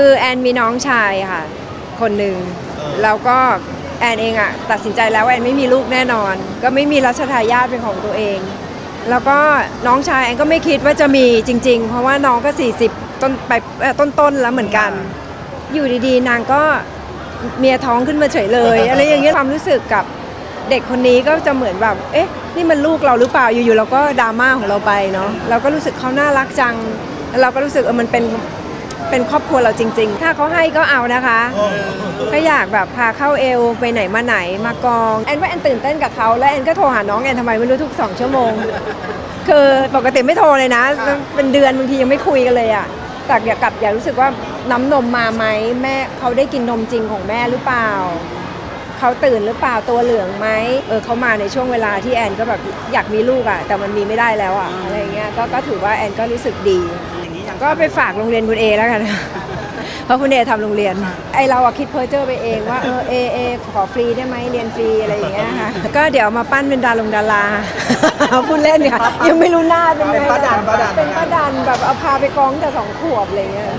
คือแอนมีน้องชายค่ะ คนหนึ่งแล้วก็แอนเองอะตัดสินใจแล้วว่าแอนไม่มีลูกแน่นอน ก็ไม่มีรัชทายาทเป็นของตัวเอง แล้วก็น้องชายแอนก็ไม่คิดว่าจะมีจริง ๆ เพราะว่าน้องก็ 40 ต้นไปเอ่อต้นๆแล้วเหมือนกัน อยู่ดีๆ นางก็เมียท้องขึ้นมาเฉยเลยอะไรอย่างเงี้ยความรู้สึกกับเด็กคนนี้ก็จะเหมือนแบบ เอ๊ะ นี่มันลูกเราหรือเปล่า อยู่ๆ เราก็ดราม่าของเราไปเนาะ เราก็รู้สึกเขาน่ารักจังแล้วเราก็รู้สึกเออ มันเป็น เป็นครอบครัวเราจริง ๆ ถ้าเขาให้ก็เอานะคะ ก็อยากแบบพาเข้าเอวไปไหนมาไหนมากอง แอนว่าแอนตื่นเต้นกับเขาแล้วแอนก็โทรหาน้องแอนทำไมไม่รู้ทุกสองชั่วโมง คือปกติไม่โทรเลยนะ เป็นเดือนบางทียังไม่คุยกันเลยอะแต่อยากกลับอยากรู้สึกว่าน้ำนมมาไหมแม่เขาได้กินนมจริงของแม่หรือเปล่าเขาตื่นหรือเปล่าตัวเหลืองไหมเออเขามาในช่วงเวลาที่แอนก็แบบอยากมีลูกอะแต่มันมีไม่ได้แล้วอะอะไรเงี้ยก็ก็ถือว่าแอนก็รู้สึกดีอย่างนี้ยัง ก็ไปฝากโรงเรียนคุณเอแล้วกัน เพราะคุณเอทำโรงเรียน ไอเราอะคิดเพอร์เจอร์ไปเองว่าเออเอเอขอฟรีได้ไหมเรียนฟรีอะไรอย่างเงี้ยค่ะ ก็เดี๋ยวมาปั้นเป็นดารงดารา พูดเล่นค่ะยังไม่รู้หน้าเป็นไงเป็นป้าดันป้าดันเป็นป้าดันแบบเอาพาไปกองแต่สองขวบอะไรเงี้ย